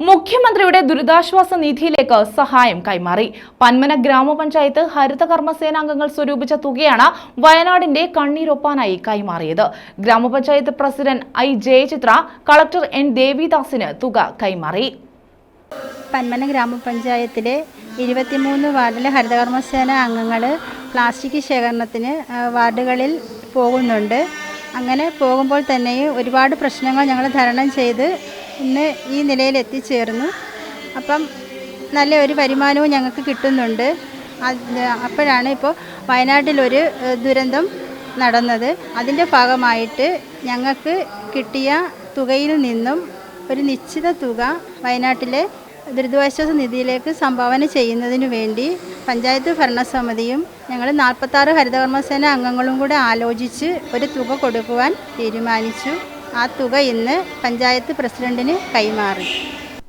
മുഖ്യമന്ത്രിയുടെ ദുരിതാശ്വാസ നിധിയിലേക്ക് സഹായം കൈമാറി. പന്മന ഗ്രാമപഞ്ചായത്ത് ഹരിത കർമ്മസേനാംഗങ്ങൾ സ്വരൂപിച്ച തുകയാണ് വയനാടിന്റെ കണ്ണീരൊപ്പാനായി കൈമാറിയത്. ഗ്രാമപഞ്ചായത്ത് president I Jayachitra collector N ദേവിദാസിന് തുക കൈമാറി. പന്മന ഗ്രാമപഞ്ചായത്തിലെ ഇരുപത്തിമൂന്ന് വാർഡിലെ ഹരിതകർമ്മസേന അംഗങ്ങൾ പ്ലാസ്റ്റിക് ശേഖരണത്തിന് വാർഡുകളിൽ പോകുന്നുണ്ട്. അങ്ങനെ പോകുമ്പോൾ തന്നെയും ഒരുപാട് പ്രശ്നങ്ങൾ ഞങ്ങൾ തരണം ചെയ്ത് ഇന്ന് ഈ നിലയിൽ എത്തിച്ചേർന്നു. അപ്പം നല്ല ഒരു വരുമാനവും ഞങ്ങൾക്ക് കിട്ടുന്നുണ്ട്. അപ്പോഴാണ് ഇപ്പോൾ വയനാട്ടിലൊരു ദുരന്തം നടന്നത്. അതിന്റെ ഭാഗമായിട്ട് ഞങ്ങൾക്ക് കിട്ടിയ തുകയിൽ നിന്നും ഒരു നിശ്ചിത തുക വയനാട്ടിലെ ദുരിതാശ്വാസ നിധിയിലേക്ക് സംഭാവന ചെയ്യുന്നതിനു വേണ്ടി പഞ്ചായത്ത് ഭരണസമിതിയും ഞങ്ങൾ നാൽപ്പത്താറ് ഹരിതകർമ്മസേന അംഗങ്ങളും കൂടെ ആലോചിച്ച് ഒരു തുക കൊടുക്കുവാൻ തീരുമാനിച്ചു. ആ തുക ഇന്ന് പഞ്ചായത്ത് പ്രസിഡന്റിന് കൈമാറി.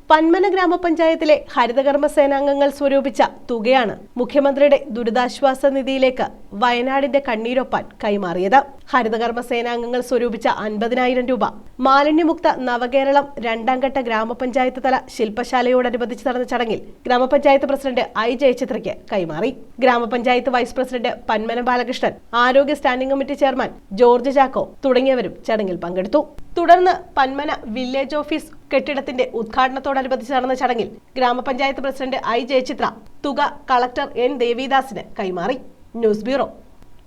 പന്മന ഗ്രാമപഞ്ചായത്തിലെ ഹരിതകർമ്മ സേനാംഗങ്ങൾ സ്വരൂപിച്ച തുകയാണ് മുഖ്യമന്ത്രിയുടെ ദുരിതാശ്വാസ നിധിയിലേക്ക് വയനാടിന്റെ കണ്ണീരൊപ്പാൻ കൈമാറിയത്. ഹരിതകർമ്മ സേനാംഗങ്ങൾ സ്വരൂപിച്ച അൻപതിനായിരം രൂപ. മാലിന്യമുക്ത നവകേരളം രണ്ടാം ഘട്ട ഗ്രാമപഞ്ചായത്ത് തല ശില്പശാലയോടനുബന്ധിച്ച് നടന്ന ചടങ്ങിൽ ഗ്രാമപഞ്ചായത്ത് പ്രസിഡന്റ് ഐ ജയചിത്രയ്ക്ക് കൈമാറി. ഗ്രാമപഞ്ചായത്ത് വൈസ് പ്രസിഡന്റ് പന്മന ബാലകൃഷ്ണൻ ആരോഗ്യ standing committee chairman George Chacko തുടങ്ങിയവരും ചടങ്ങിൽ പങ്കെടുത്തു. തുടർന്ന് പന്മന വില്ലേജ് ഓഫീസ് കെട്ടിടത്തിന്റെ ഉദ്ഘാടനത്തോടനുബന്ധിച്ച് നടന്ന ചടങ്ങിൽ ഗ്രാമപഞ്ചായത്ത് പ്രസിഡന്റ് ഐ ജയചിത്ര തുക കളക്ടർ എൻ ദേവിദാസിന് കൈമാറി. News bureau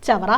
Chavara.